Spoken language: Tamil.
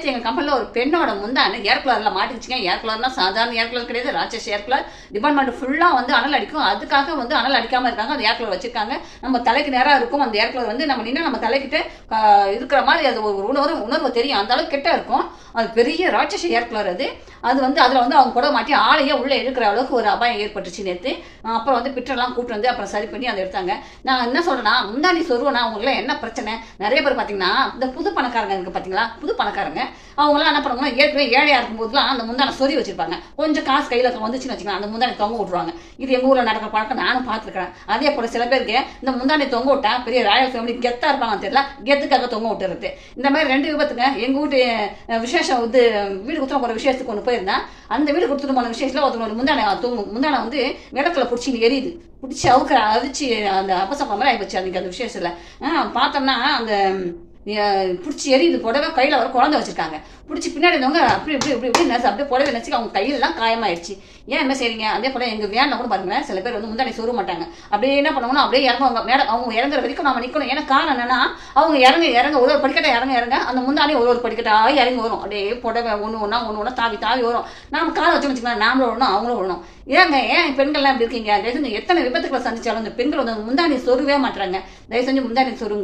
நேற்று எங்கள் கம்பெனியில் ஒரு பெண்ணோட முந்தான ஏர் கூலரில் மாட்டிச்சுங்க ஏர் கலர்னா சாதாரண ஏர் கூலர் கிடையாது. ராட்சஸ் ஏர் கூலர் டிபார்ட்மெண்ட் ஃபுல்லாக வந்து அனல் அடிக்கும். அதுக்காக வந்து அனல் அடிக்காமல் இருக்காங்க. அந்த ஏர் கூலர் வச்சிருக்காங்க. நம்ம தலைக்கு நேராக இருக்கும். அந்த ஏர் கூலர் வந்து நம்ம நின்று நம்ம தலைக்கிட்ட இருக்கிற மாதிரி அது ஒரு உணர்வு உணர்வு தெரியும். அந்த அளவுக்கு கிட்ட இருக்கும். அது பெரிய ராட்சஸ் ஏர் கூலர் அது. அது வந்து அதில் வந்து அவங்க கூட மாட்டி ஆளையே உள்ளே இழுக்கிற அளவுக்கு ஒரு அபாயம் ஏற்பட்டுச்சு நேற்று அப்புறம் வந்து பிட்டர்லாம் கூப்பிட்டு வந்து அப்புறம் சரி பண்ணி அதை எடுத்தாங்க. நான் என்ன சொல்கிறேன்னா முந்தானி சொருவனா அவங்களுக்குலாம் என்ன பிரச்சனை? நிறைய பேர் பார்த்தீங்கன்னா இந்த புது பணக்காரங்க இருக்குது பார்த்தீங்களா புது பணக்காரங்க. அவங்களாம் என்ன பண்ணுவாங்க ஏற்கனவே ஏழையாக இருக்கும்போதுலாம் அந்த முந்தானை சொதி வச்சிருப்பாங்க. கொஞ்சம் காசு கையில் வந்துச்சுன்னு வச்சுக்கலாம் அந்த முந்தானை தொங்க விட்டுருவாங்க. இது எங்கள் ஊரில் நடக்கிற பழக்கம் நானும் பார்த்துருக்கேன் அதே போல் சில பேருக்கு இந்த முந்தானை தொங்க விட்டா பெரிய ராயல் ஃபேமிலி கெத்தாக இருப்பாங்கன்னு தெரியல கெத்துக்காக தொங்க விட்டுறது. இந்த மாதிரி ரெண்டு விபத்துங்க எங்கள் வீட்டு விசேஷம் வந்து வீடு குத்துற போகிற விசேஷத்துக்கு ஒன்று போயிருந்தேன் அந்த வீடு கொடுத்துட்டு போன விசேஷத்தில் ஒருத்தவங்க முந்தானை தூங்கு முந்தானை வந்து விளக்கில் பிடிச்சி எரியுது. பிடிச்சி அவுக்கிற அவிச்சு அந்த அபசப்ப மாதிரி போச்சு அன்றைக்கி அந்த விசேஷத்தில். பார்த்தோம்னா அந்த பிடிச்சி எரியுது புடவை கையில் வர குழந்தை வச்சிருக்காங்க. பிடிச்சி பின்னாடி இருந்தவங்க அப்படி இப்படி இப்படி இப்படி நச்சு அப்படியே புடவை நினச்சி அவங்க கையிலலாம் காயமாயிடுச்சு. ஏன் என்ன செய்றீங்க? அதே போல் எங்கள் வேனில் கூட பாருங்களேன் சில பேர் வந்து முந்தானை சொருக மாட்டாங்க. அப்படியே என்ன பண்ணுவாங்கன்னா அப்படியே இறங்குவாங்க. மேடம் அவங்க இறங்குற வரைக்கும் நம்ம நிற்கணும் ஏன்னா காரணம் என்னன்னா அவங்க இறங்க இறங்க ஒரு ஒரு படிக்கட்டை இறங்க இறங்க அந்த முந்தானி ஒரு ஒரு படிக்கட்டாக இறங்கி வரும். அப்படியே புடவை ஒன்று ஒன்றா ஒன்று ஒன்றா தாவி தாவி வரும். நாம் காலை வச்சு வச்சுக்கலாம் நாமளும் விடணும் அவங்களும் விடணும் ஏங்க ஏன் பெண்கள்லாம் இப்படி இருக்கீங்க? தயவு செஞ்சு எத்தனை விபத்துக்களை சந்திச்சாலும் இந்த பெண்கள் வந்து முந்தானி சொருவே மாட்டுறாங்க தயவு செஞ்சு முந்தானி சொருங்க